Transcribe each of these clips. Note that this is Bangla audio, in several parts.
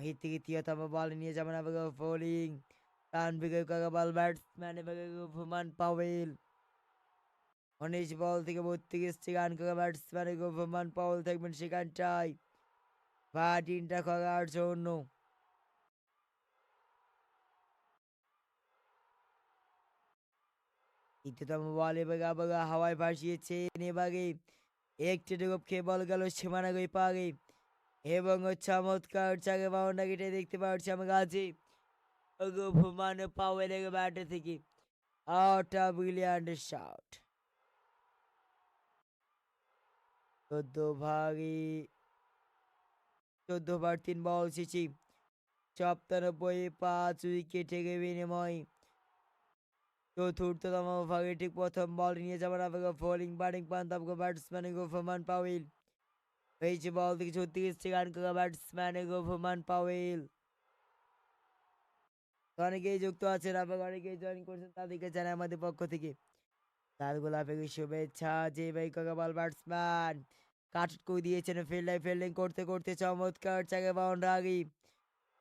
থেকে তৃতীয়তম বল নিয়ে যাবেন আবেগে বোলিং তানভিকে কাকা বল ব্যাটসম্যান পাওয়েল বল থেকে বত্রিশ রান কাকা ব্যাটসম্যান পাওয়েল থাকবেন সেখানটায় ব্যাটিংটা করার জন্য। তৃতীয়তম বল এবারে আবার হাওয়ায় ভাসিয়েছেন এবারে। একটি ডুব খেয়ে বল গেল সীমানা গই এবং চমৎকার চাকে বাউন্ডারি কেটে দেখতে পাচ্ছি আমরা আছি ঘুমান পাওয়েলের ব্যাটে থেকে। আটা ব্রিলিয়ান্ট শট। চোদ্দ ভাগে চোদ্দ বার তিন বল এসেছি সপ্তানব্বই পাঁচ উইকেটের বিনিময়। চতুর্থতম ভাগে ঠিক প্রথম বল নিয়ে যাবেন আপনাকে বোলিং, ব্যাটিং পান আপনাকে ব্যাটসম্যান গোফমান পাওয়েল। থেকে ছত্রিশ গোফমান পাওয়েল। অনেকেই যুক্ত আছেন অনেকেই জয়েন করছেন তাদেরকে জানাই আমাদের পক্ষ থেকে। তার গোলাপে শুভেচ্ছা, যে ভাই ব্যাটসম্যান কাট দিয়েছেন ফিল্ডিং করতে করতে চমৎকার চাকে বাউন্ডারি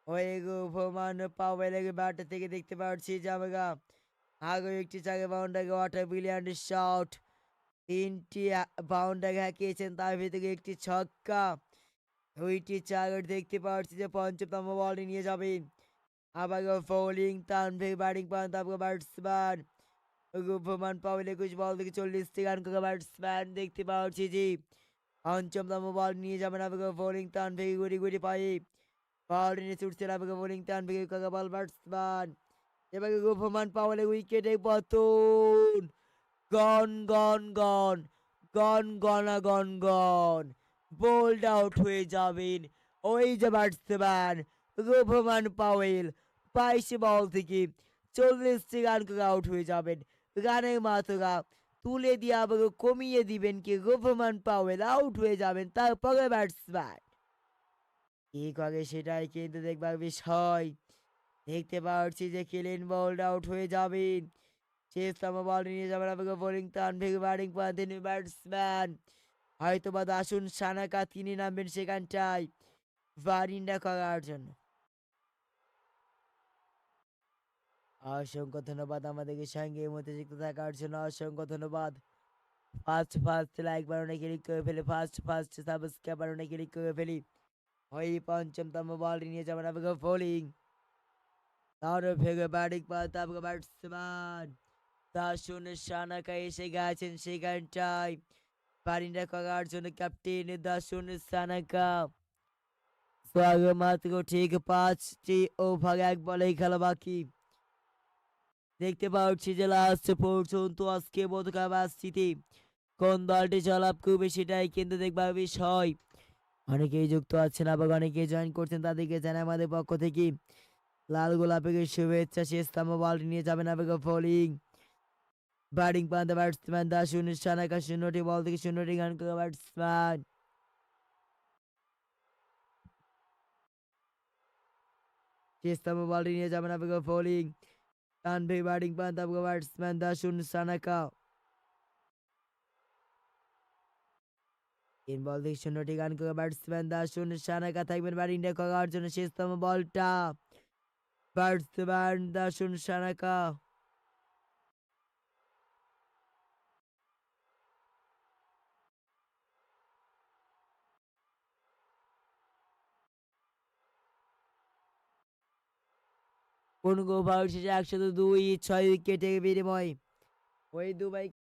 হয়ে গোফমান পাওয়েলের ব্যাট থেকে দেখতে পাচ্ছি আমরা আগে একটি চাকে boundary what a brilliant shot তিনটি বাউন্ডারি হাঁকিয়েছেন, তার ভিতরে একটি ছক্কা। দুইটি চার দেখতে পাচ্ছি যে পঞ্চমতম বল নিয়ে যাবেন আবার ফৌলিং তানভীর ব্যাটিং পান, তারপর ব্যাটসম্যান রূপমান পাওয়েল একুশ বল থেকে চল্লিশটি রান করে ব্যাটসম্যান দেখতে পাচ্ছি জি পঞ্চমতম বল নিয়ে যাবেন আবার ফৌলিং তানভীর গুড়ি গুড়ি পায়ে। বল নিয়ে ছুটছেন আবার বোলিং তানভীর কাকা বল ব্যাটসম্যান এবারে রূপমান পাওয়ালে উইকেটে পতন গন গন গন গন, গনা গন গন। বোল্ড আউট হয়ে যাবেন। ওই যে ব্যাটসম্যান রূপমান পাওয়েল, বাইশে বল থেকে চল্লিশটি রান করে আউট হয়ে যাবেন। রানের মাত্রা তুলে দিয়ে আবার কমিয়ে দিবেন কি রূপমান পাওয়েল আউট হয়ে যাবেন তারপরে ব্যাটসম্যান কি করে সেটাই কিন্তু দেখবার বিষয়। দেখতে পাচ্ছি যে কিলিন বোল্ড আউট হয়ে যাবেন। শেষতম বল নিয়ে যাবেন আমাকে বোলিং তানভিক ব্যাটিং ব্যাটসম্যান হয়তো বা সানাকা তিনি নামবেন সেখানটায় বারিন্ডা করার জন্য। অসংখ্য ধন্যবাদ আমাদেরকে সঙ্গে এই মধ্যে যুক্ত থাকার জন্য, অসংখ্য ধন্যবাদ। ফার্স্ট ফার্স্ট লাইক বারণে ক্লিক করে ফেলি ফার্স্ট ফার্স্ট সাবস্ক্রাইব বারণে ক্লিক করে ফেলি। ওই পঞ্চমতম বল নিয়ে যাবেন বোলিং তার ভেগে ব্যাটিং তারপরে ব্যাটসম্যান দাসুন সানাকা এসে গেছেন সেখানটায়। বারিন্ডা করার জন্য ক্যাপ্টেন দাসুন সানাকা মাত্র ঠিক পাঁচটি ওভার এক বলেই খেলা বাকি। দেখতে পাচ্ছি যে লাস্ট পর্যন্ত আজকে বোধকা কোন দলটি করবে সেটাই কিন্তু দেখবার বিষয়। অনেকেই যুক্ত আছেন, আবার অনেকেই জয়েন করছেন, তাদেরকে জানাই আমাদের পক্ষ থেকে। লাল গোলাপের শুভেচ্ছা শেষতম বল নিয়ে যাবেন আবেগ বোলিং ব্যাটিং পান্তা ব্যাটসম্যান দা শূন্য সানাকা শূন্যটি বল থেকে শূন্যটি গান করে ব্যাটসম্যান শেষতম বলটি নিয়ে যাবেন আবেগ বোলিং তানভীর ব্যাটিং পান্তা ব্যাটসম্যান দা শূন্য সানাকা তিন বল থেকে শূন্যটি গান করে ব্যাটসম্যান দা শূন্য সানাকা থাকবেন ব্যাটিংটা করার জন্য শেষতম বলটা ব্যাটসম্যান দা শূন্য সানাকা কোন ওভার শেষে একশত দুই ছয় উইকেটের বিনিময়। ওই দুবাই